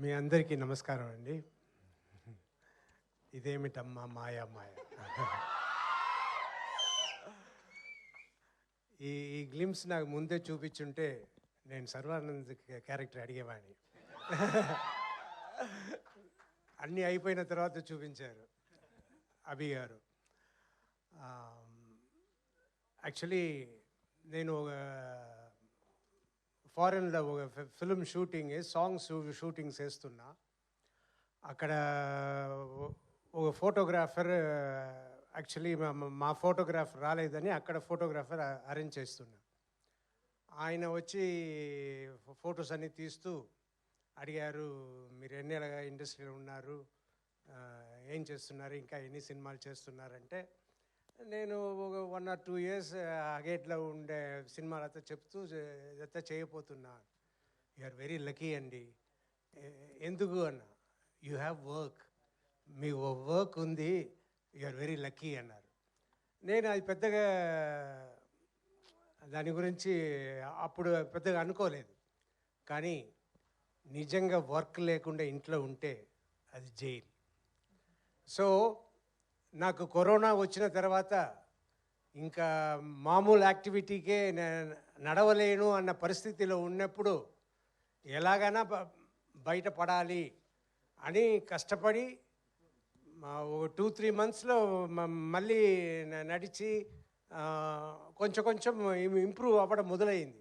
మీ అందరికీ నమస్కారం అండి. ఇదేమిటమ్మా మాయా మాయ? ఈ ఈ గ్లిమ్స్ నాకు ముందే చూపించుంటే నేను సర్వానంద్ క్యారెక్టర్ అడిగేవాడిని. అన్నీ అయిపోయిన తర్వాత చూపించారు అభి గారు. యాక్చువల్లీ నేను ఒక ఫారెన్లో ఒక ఫిల్మ్ షూటింగ్ సాంగ్స్ షూటింగ్స్ వేస్తున్నా అక్కడ ఒక ఫోటోగ్రాఫర్ యాక్చువల్లీ మా ఫోటోగ్రాఫర్ రాలేదని అక్కడ ఫోటోగ్రాఫర్ అరేంజ్ చేస్తున్నా. ఆయన వచ్చి ఫొటోస్ అన్నీ తీస్తూ అడిగారు మీరు ఎన్ని ఇండస్ట్రీలో ఉన్నారు? ఏం చేస్తున్నారు? ఇంకా ఎన్ని సినిమాలు చేస్తున్నారంటే నేను ఒక వన్ ఆర్ టూ ఇయర్స్ అగేట్లో ఉండే సినిమాలతో చెప్తూ ఇదంతా చేయబోతున్నా. యు ఆర్ వెరీ లక్కీ అండి. ఎందుకు అన్న? యూ హ్యావ్ వర్క్ మీ వర్క్ ఉంది. యు ఆర్ వెరీ లక్కీ అన్నారు. నేను అది పెద్దగా దాని గురించి అప్పుడు పెద్దగా అనుకోలేదు. కానీ నిజంగా వర్క్ లేకుండా ఇంట్లో ఉంటే అది జైలు. సో నాకు కరోనా వచ్చిన తర్వాత ఇంకా మామూలు యాక్టివిటీకే నడవలేను అన్న పరిస్థితిలో ఉన్నప్పుడు ఎలాగైనా బయటపడాలి అని కష్టపడి ఒక టూ త్రీ మంత్స్లో మళ్ళీ నడిచి కొంచెం కొంచెం ఇంప్రూవ్ అవ్వడం మొదలైంది.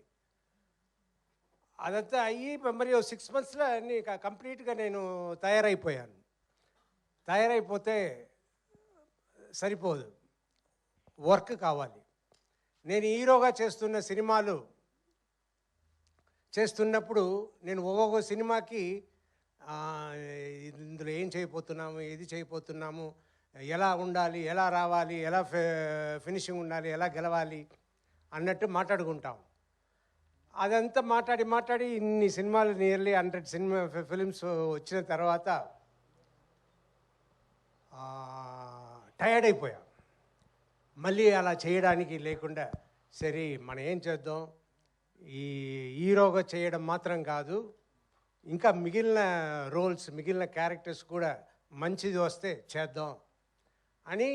అదంతా అయ్యి మరి సిక్స్ మంత్స్లో అన్ని కంప్లీట్గా నేను తయారైపోయాను. తయారైపోతే సరిపోదు. వర్క్ కావాలి. నేను హీరోగా చేస్తున్న సినిమాలు చేస్తున్నప్పుడు నేను ఒక్కొక్క సినిమాకి ఇందులో ఏం చేయబోతున్నాము ఏది చేయబోతున్నాము ఎలా ఉండాలి ఎలా రావాలి ఎలా ఫినిషింగ్ ఉండాలి ఎలా గెలవాలి అన్నట్టు మాట్లాడుకుంటాం. అదంతా మాట్లాడి మాట్లాడి ఇన్ని సినిమాలు నియర్లీ హండ్రెడ్ సినిమా ఫిలిమ్స్ వచ్చిన తర్వాత టయర్డ్ అయిపోయా మళ్ళీ అలా చేయడానికి లేకుండా సరే మనం ఏం చేద్దాం? ఈ హీరోగా చేయడం మాత్రం కాదు ఇంకా మిగిలిన రోల్స్ మిగిలిన క్యారెక్టర్స్ కూడా మంచిది వస్తే చేద్దాం అని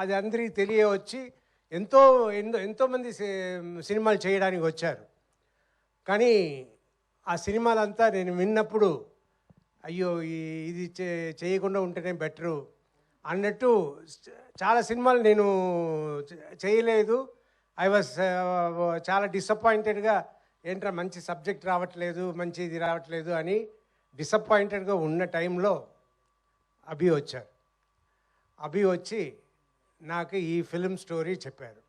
అది అందరికీ తెలియవచ్చి ఎంతో ఎంతో ఎంతోమంది సినిమాలు చేయడానికి వచ్చారు. కానీ ఆ సినిమాలంతా నేను విన్నప్పుడు అయ్యో ఈ- ఇది చే- చేయకుండా ఉంటేనే బెటరు అన్నట్టు చాలా సినిమాలు నేను చేయలేదు. ఐ వాజ్ చాలా డిసప్పాయింటెడ్గా ఏంట్రా మంచి సబ్జెక్ట్ రావట్లేదు మంచి ఇది రావట్లేదు అని డిసప్పాయింటెడ్గా ఉన్న టైంలో అభి వచ్చారు. అభి వచ్చి నాకు ఈ ఫిలిం స్టోరీ చెప్పారు.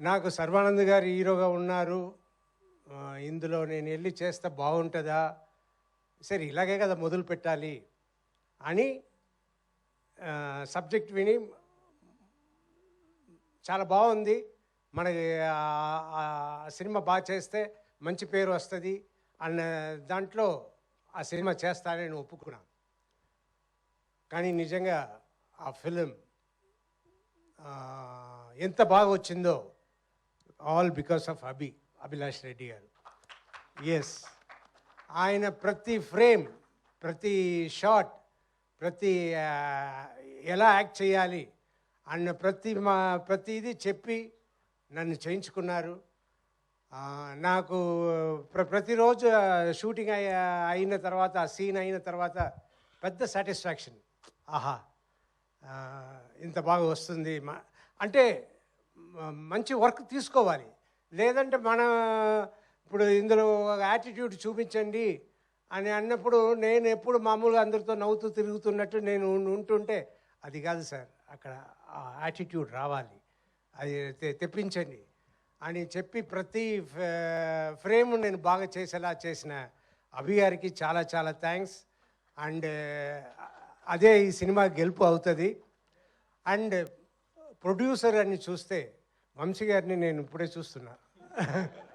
నాకు సర్వానంద్ గారు హీరోగా ఉన్నారు. ఇందులో నేను వెళ్ళి చేస్తే బాగుంటుందా? సరే ఇలాగే కదా మొదలు పెట్టాలి అని సబ్జెక్ట్ విని చాలా బాగుంది. మనకి ఆ- సినిమా బాగా చేస్తే మంచి పేరు వస్తుంది అన్న దాంట్లో ఆ సినిమా చేస్తానని నేను ఒప్పుకున్నాను. కానీ నిజంగా ఆ ఫిలిం ఎంత బాగా వచ్చిందో all because of Abhi Abhilash Reddy garu. Yes ఆయన ప్రతి ఫ్రేమ్ ప్రతి షాట్ ప్రతి ఎలా యాక్ట్ చేయాలి అన్న ప్రతి మా ప్రతిదీ చెప్పి నన్ను చేయించుకున్నారు. నాకు ప్ర ప్రతిరోజు షూటింగ్ అయిన తర్వాత ఆ సీన్ అయిన తర్వాత పెద్ద సాటిస్ఫాక్షన్. ఆహా ఇంత బాగా వస్తుంది. మా అంటే మంచి వర్క్ తీసుకోవాలి. లేదంటే మన ఇప్పుడు ఇందులో ఒక యాటిట్యూడ్ చూపించండి అని అన్నప్పుడు నేను ఎప్పుడు మామూలుగా అందరితో నవ్వుతూ తిరుగుతున్నట్టు నేను ఉంటుంటే అది కాదు సార్ అక్కడ ఆ యాటిట్యూడ్ రావాలి. అది తె- తెప్పించండి అని చెప్పి ప్రతి ఫ్రేమ్ నేను బాగా చేసేలా చేసిన అభి గారికి చాలా చాలా థ్యాంక్స్ అండ్ అదే ఈ సినిమా గెలుపు అవుతుంది. అండ్ ప్రొడ్యూసర్ అని చూస్తే వంశీ గారిని నేను ఇప్పుడే చూస్తున్నా.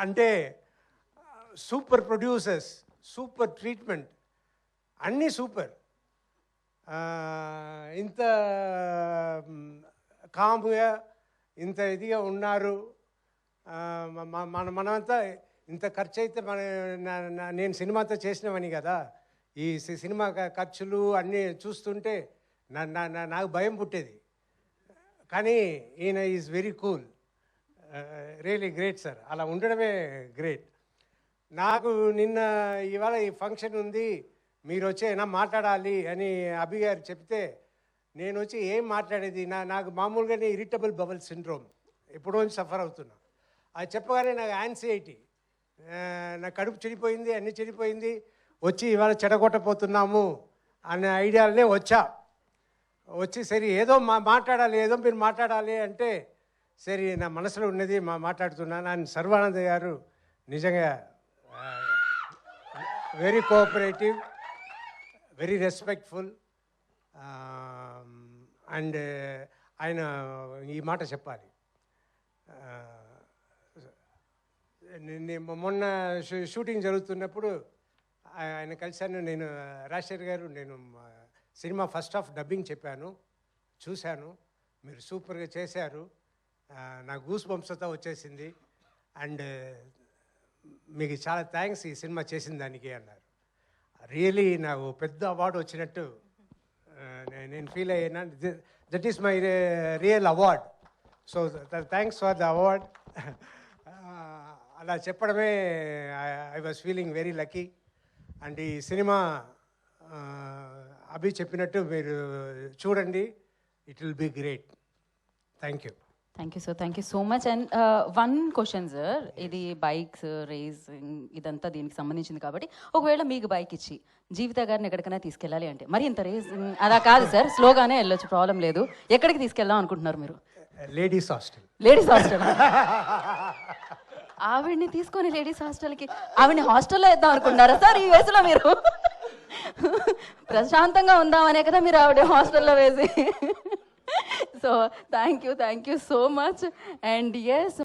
అంటే సూపర్ ప్రొడ్యూసర్స్ సూపర్ ట్రీట్మెంట్ అన్నీ సూపర్. ఇంత మ్, కామ్గా ఇంత ఇదిగా ఉన్నారు. మన మనమంతా ఇంత ఖర్చు అయితే మన నేను సినిమాతో చేసినవని కదా. ఈ సి- సినిమా ఖర్చులు అన్నీ చూస్తుంటే నా నా- నా- నాకు భయం పుట్టేది. కానీ ఈయన is very cool. Really great sir అలా ఉండడమే గ్రేట్ నాకు నిన్న ఇవాళ ఈ ఫంక్షన్ ఉంది మీరు వచ్చి ఏమైనా మాట్లాడాలి అని అభి గారు చెప్తే నేను వచ్చి ఏం మాట్లాడేది? నా నాకు మామూలుగానే ఇరిటబుల్ బబుల్ సిండ్రోమ్ ఎప్పుడో సఫర్ అవుతున్నా. అది చెప్పగానే నాకు యాన్సైటీ నా కడుపు చెడిపోయింది అన్నీ చెడిపోయింది. వచ్చి ఇవాళ చెడగొట్టపోతున్నాము అనే ఐడియాలనే వచ్చా. వచ్చి సరే ఏదో మా మాట్లాడాలి ఏదో మీరు మాట్లాడాలి అంటే సరే నా మనసులో ఉన్నది మా మాట్లాడుతున్నాను ఆయన సర్వానంద్ గారు నిజంగా very cooperative very respectful and ఆయన ఈ మాట చెప్పాలి. మొన్న షూ- షూటింగ్ జరుగుతున్నప్పుడు ఆయన కలిశాను. నేను రాజశేఖర్ గారు నేను సినిమా ఫస్ట్ హాఫ్ డబ్బింగ్ చెప్పాను చూశాను. మీరు సూపర్గా చేశారు. నా గూస్ బంప్స్తో వచ్చేసింది. అండ్ మీకు చాలా థ్యాంక్స్ ఈ సినిమా చేసిన దానికి అన్నారు. రియలీ నాకు పెద్ద అవార్డు వచ్చినట్టు నేను ఫీల్ అయ్యాను? That is my real award so thanks for the award అలా చెప్పడమే I was feeling very lucky and ఈ సినిమా అభి చెప్పినట్టు మీరు చూడండి. It will be great thank you thank you sir thank you so much and one question sir ఇది bikes racing ఇదంతా దీనికి సంబంధించింది కాబట్టి ఒకవేళ మీకు బైక్ ఇచ్చి జీవిత గారిని ఎక్కడికైనా తీసుకెళ్ళాలి అంటే మరి ఇంత రేసింగ్ అలా కాదు సార్ స్లోగానే వెళ్ళొచ్చు. ప్రాబ్లం లేదు. ఎక్కడికి తీసుకెళ్దాం అనుకుంటున్నారు మీరు? లేడీస్ హాస్టల్ లేడీస్ హాస్టల్ ఆవిడ్ని తీసుకొని లేడీస్ హాస్టల్కి ఆవిడ్ని హాస్టల్లో వేద్దాం అనుకుంటున్నారా సార్ ఈ వయసులో మీరు? ప్రశాంతంగా ఉందామనే కదా మీరు ఆవిడ హాస్టల్లో వేసి? so thank you, thank you so much. And yes,